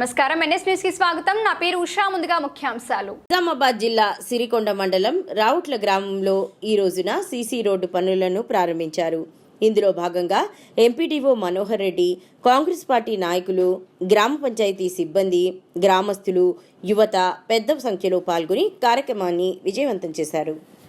నమస్కారం. ఎన్ఎస్ న్యూస్కి స్వాగతం. నా పేరు ఉషా. ముందుగా ముఖ్యాంశాలు. నిజామాబాద్ జిల్లా సిరికొండ మండలం రావుట్ల గ్రామంలో ఈ రోజున సీసీ రోడ్డు పనులను ప్రారంభించారు. ఇందులో భాగంగా ఎంపీడీఓ మనోహర్ రెడ్డి కాంగ్రెస్ పార్టీ నాయకులు గ్రామ పంచాయతీ సిబ్బంది గ్రామస్తులు యువత పెద్ద సంఖ్యలో పాల్గొని కార్యక్రమాన్ని విజయవంతం చేశారు.